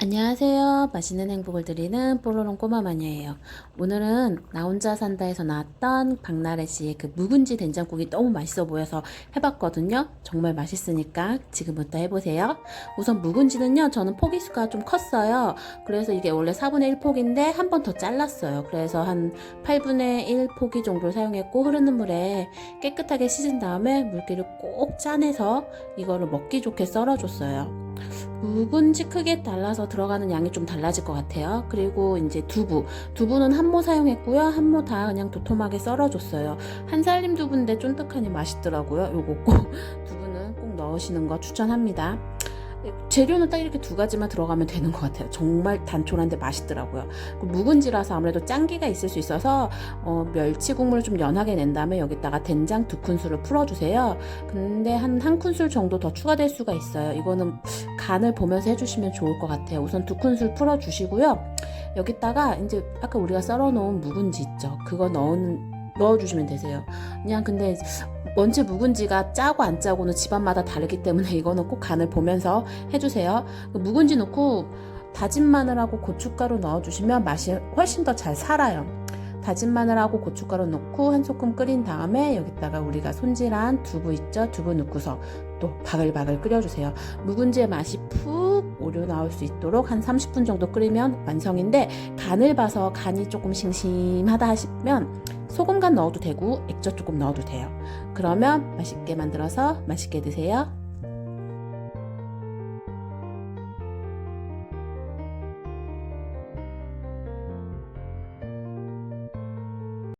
안녕하세요. 맛있는 행복을 드리는 뽀로롱 꼬마 마녀예요. 오늘은 나 혼자 산다에서 나왔던 박나래 씨의 그 묵은지 된장국이 너무 맛있어 보여서 해봤거든요. 정말 맛있으니까 지금부터 해보세요. 우선 묵은지는요, 저는 포기수가 좀 컸어요. 그래서 이게 원래 4분의 1폭인데 한 번 더 잘랐어요. 그래서 한 8분의 1 포기 정도를 사용했고 흐르는 물에 깨끗하게 씻은 다음에 물기를 꼭 짜내서 이거를 먹기 좋게 썰어줬어요. 묵은지 크기에 따라서 들어가는 양이 좀 달라질 것 같아요. 그리고 이제 두부. 두부는 한 모 사용했고요. 한 모 다 그냥 도톰하게 썰어줬어요. 한 살림 두부인데 쫀득하니 맛있더라고요. 요거 꼭 두부는 꼭 넣으시는 거 추천합니다. 재료는 딱 이렇게 두 가지만 들어가면 되는 것 같아요. 정말 단촐한데 맛있더라고요. 그 묵은지라서 아무래도 짠기가 있을 수 있어서 어, 멸치 국물을 좀 연하게 낸 다음에 여기다가 된장 두 큰술을 풀어주세요. 근데 한 한 큰술 정도 더 추가될 수가 있어요. 이거는 간을 보면서 해주시면 좋을 것 같아요. 우선 두 큰술 풀어주시고요. 여기다가 이제 아까 우리가 썰어놓은 묵은지 있죠. 그거 넣은 넣어주시면 되세요. 그냥 근데 원체 묵은지가 짜고 안 짜고는 집안마다 다르기 때문에 이거는 꼭 간을 보면서 해주세요. 그 묵은지 넣고 다진 마늘하고 고춧가루 넣어주시면 맛이 훨씬 더 잘 살아요. 다진 마늘하고 고춧가루 넣고 한 소끔 끓인 다음에 여기다가 우리가 손질한 두부 있죠? 두부 넣고서 또 바글바글 끓여주세요. 묵은지의 맛이 푹 오려 나올 수 있도록 한 30분 정도 끓이면 완성인데 간을 봐서 간이 조금 싱심하다 하시면 소금간 넣어도 되고 액젓 조금 넣어도 돼요. 그러면 맛있게 만들어서 맛있게 드세요.